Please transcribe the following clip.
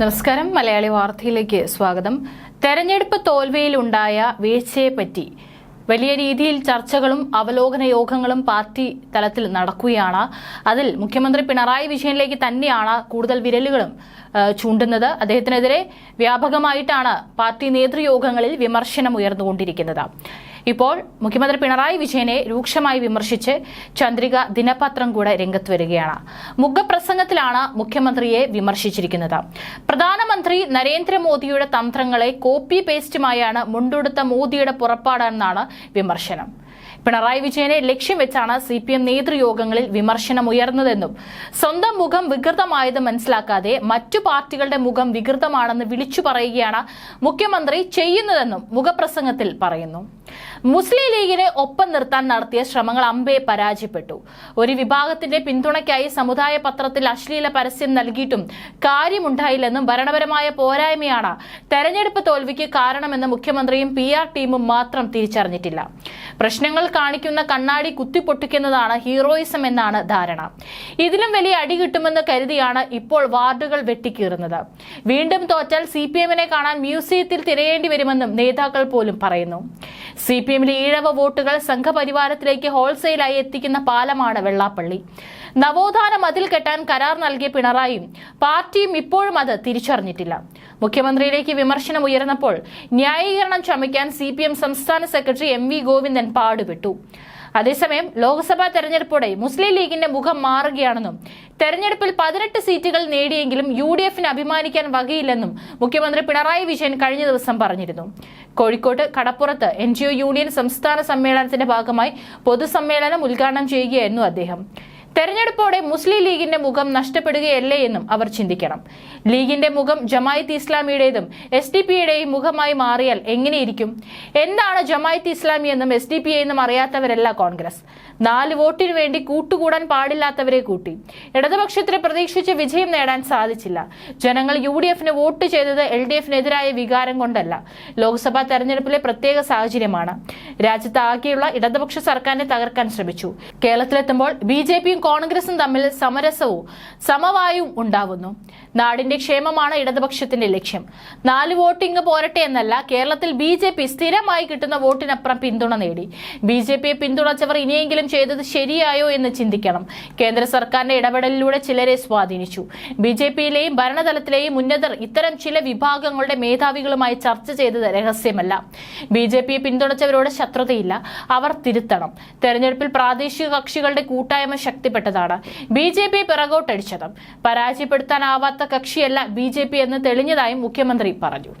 നമസ്കാരം. മലയാളി വാർത്തയിലേക്ക് സ്വാഗതം. തെരഞ്ഞെടുപ്പ് തോൽവിയിലുണ്ടായ വീഴ്ചയെപ്പറ്റി വലിയ രീതിയിൽ ചർച്ചകളും അവലോകന യോഗങ്ങളും പാർട്ടി തലത്തിൽ നടക്കുകയാണ്. അതിൽ മുഖ്യമന്ത്രി പിണറായി വിജയനിലേക്ക് തന്നെയാണ് കൂടുതൽ വിരലുകളും ചൂണ്ടുന്നത്. അദ്ദേഹത്തിനെതിരെ വ്യാപകമായിട്ടാണ് പാർട്ടി നേതൃയോഗങ്ങളിൽ വിമർശനം ഉയർന്നുകൊണ്ടിരിക്കുന്നത്. ഇപ്പോൾ മുഖ്യമന്ത്രി പിണറായി വിജയനെ രൂക്ഷമായി വിമർശിച്ച് ചന്ദ്രിക ദിനപത്രം കൂടെ രംഗത്ത് വരികയാണ്. മുഖപ്രസംഗത്തിലാണ് മുഖ്യമന്ത്രിയെ വിമർശിച്ചിരിക്കുന്നത്. പ്രധാനമന്ത്രി നരേന്ദ്രമോദിയുടെ തന്ത്രങ്ങളെ കോപ്പി പേസ്റ്റുമായാണ് മുണ്ടുടുത്ത മോദിയുടെ പുറപ്പാടെന്നാണ് വിമർശനം. പിണറായി വിജയനെ ലക്ഷ്യം വെച്ചാണ് സി പി എം നേതൃയോഗങ്ങളിൽ വിമർശനം ഉയർന്നതെന്നും സ്വന്തം മുഖം വികൃതമായത് മനസ്സിലാക്കാതെ മറ്റു പാർട്ടികളുടെ മുഖം വികൃതമാണെന്ന് വിളിച്ചു പറയുകയാണ് മുഖ്യമന്ത്രി ചെയ്യുന്നതെന്നും മുഖപ്രസംഗത്തിൽ പറയുന്നു. മുസ്ലിം ലീഗിനെ ഒപ്പം നിർത്താൻ നടത്തിയ ശ്രമങ്ങൾ അമ്പേ പരാജയപ്പെട്ടു. ഒരു വിഭാഗത്തിന്റെ പിന്തുണയ്ക്കായി സമുദായ പത്രത്തിൽ അശ്ലീല പരസ്യം നൽകിയിട്ടും കാര്യമുണ്ടായില്ലെന്നും ഭരണപരമായ പോരായ്മയാണ് തെരഞ്ഞെടുപ്പ് തോൽവിക്ക് കാരണമെന്ന് മുഖ്യമന്ത്രിയും പി ആർ ടീമും മാത്രം തിരിച്ചറിഞ്ഞിട്ടില്ല. പ്രശ്നങ്ങൾ കാണിക്കുന്ന കണ്ണാടി കുത്തിപ്പൊട്ടിക്കുന്നതാണ് ഹീറോയിസം എന്നാണ് ധാരണ. ഇതിലും വലിയ അടി കിട്ടുമെന്ന് കരുതിയാണ് ഇപ്പോൾ വാർഡുകൾ വെട്ടിക്കീറുന്നത്. വീണ്ടും തോറ്റാൽ സി പി എമ്മിനെ കാണാൻ മ്യൂസിയത്തിൽ തിരയേണ്ടി വരുമെന്നും നേതാക്കൾ പോലും പറയുന്നു. സി പി എമ്മിലെ ഈഴവ വോട്ടുകൾ സംഘപരിവാരത്തിലേക്ക് ഹോൾസെയിലായി എത്തിക്കുന്ന പാലമാണ് വെള്ളാപ്പള്ളി. നവോത്ഥാന മതിൽ കെട്ടാൻ കരാർ നൽകിയ പിണറായിയും പാർട്ടിയും ഇപ്പോഴും അത് തിരിച്ചറിഞ്ഞിട്ടില്ല. മുഖ്യമന്ത്രിയിലേക്ക് വിമർശനം ഉയർന്നപ്പോൾ ന്യായീകരണം ചമയ്ക്കാൻ സി പി എം സംസ്ഥാന സെക്രട്ടറി എം വി ഗോവിന്ദൻ പാടുപെട്ടു. അതേസമയം ലോക്സഭാ തെരഞ്ഞെടുപ്പോടെ മുസ്ലിം ലീഗിന്റെ മുഖം മാറുകയാണെന്നും തെരഞ്ഞെടുപ്പിൽ പതിനെട്ട് സീറ്റുകൾ നേടിയെങ്കിലും യു ഡി എഫിന് അഭിമാനിക്കാൻ വകയില്ലെന്നും മുഖ്യമന്ത്രി പിണറായി വിജയൻ കഴിഞ്ഞ ദിവസം പറഞ്ഞിരുന്നു. കോഴിക്കോട്ട് കടപ്പുറത്ത് എൻ യൂണിയൻ സംസ്ഥാന സമ്മേളനത്തിന്റെ ഭാഗമായി പൊതുസമ്മേളനം ഉദ്ഘാടനം ചെയ്യുകയായിരുന്നു അദ്ദേഹം. തെരഞ്ഞെടുപ്പോടെ മുസ്ലിം ലീഗിന്റെ മുഖം നഷ്ടപ്പെടുകയല്ലേ എന്നും അവർ ചിന്തിക്കണം. ലീഗിന്റെ മുഖം ജമായത്ത് ഇസ്ലാമിയുടേതും എസ് ഡി പിയുടെയും മുഖമായി മാറിയാൽ എങ്ങനെയിരിക്കും? എന്താണ് ജമായത്ത് ഇസ്ലാമി എന്നും എസ് ഡി പി എന്നും അറിയാത്തവരല്ല കോൺഗ്രസ്. നാല് വോട്ടിനു വേണ്ടി കൂട്ടുകൂടാൻ പാടില്ലാത്തവരെ കൂട്ടി. ഇടതുപക്ഷത്തിന് പ്രതീക്ഷിച്ച് വിജയം നേടാൻ സാധിച്ചില്ല. ജനങ്ങൾ യു ഡി എഫിന് വോട്ട് ചെയ്തത് എൽ ഡി എഫിനെതിരായ വികാരം കൊണ്ടല്ല. ലോക്സഭാ തെരഞ്ഞെടുപ്പിലെ പ്രത്യേക സാഹചര്യമാണ്. രാജ്യത്ത് ആകെയുള്ള ഇടതുപക്ഷ സർക്കാരിനെ തകർക്കാൻ ശ്രമിച്ചു. കേരളത്തിലെത്തുമ്പോൾ ബി ജെ പിയും കോൺഗ്രസും തമ്മിൽ സമരസവും സമവായവും ഉണ്ടാവുന്നു. നാടിന്റെ ക്ഷേമമാണ് ഇടതുപക്ഷത്തിന്റെ ലക്ഷ്യം. നാല് വോട്ടിംഗ് പോരട്ടെ എന്നല്ല കേരളത്തിൽ ബി ജെ പി സ്ഥിരമായി കിട്ടുന്ന വോട്ടിനപ്പുറം പിന്തുണ നേടി. ബി ജെ പിയെ പിന്തുണച്ചവർ ഇനിയെങ്കിലും ചെയ്തത് ശരിയായോ എന്ന് ചിന്തിക്കണം. കേന്ദ്ര സർക്കാരിന്റെ ഇടപെടലിലൂടെ ചിലരെ സ്വാധീനിച്ചു. ബി ജെ പിയിലെയും ഭരണതലത്തിലെയും ഉന്നതർ ഇത്തരം ചില വിഭാഗങ്ങളുടെ മേധാവികളുമായി ചർച്ച ചെയ്തത് രഹസ്യമല്ല. ബി ജെ പിയെ പിന്തുണച്ചവരോട് ശത്രുതയില്ല. അവർ തിരുത്തണം. തെരഞ്ഞെടുപ്പിൽ പ്രാദേശിക കക്ഷികളുടെ കൂട്ടായ്മ ശക്തിപ്പെട്ടതാണ് ബി ജെ പി പിറകോട്ടടിച്ചത് പരാജയപ്പെടുത്താനാവാത്ത കക്ഷിയല്ല ബി ജെ പി എന്ന് തെളിഞ്ഞതായും മുഖ്യമന്ത്രി പറഞ്ഞു.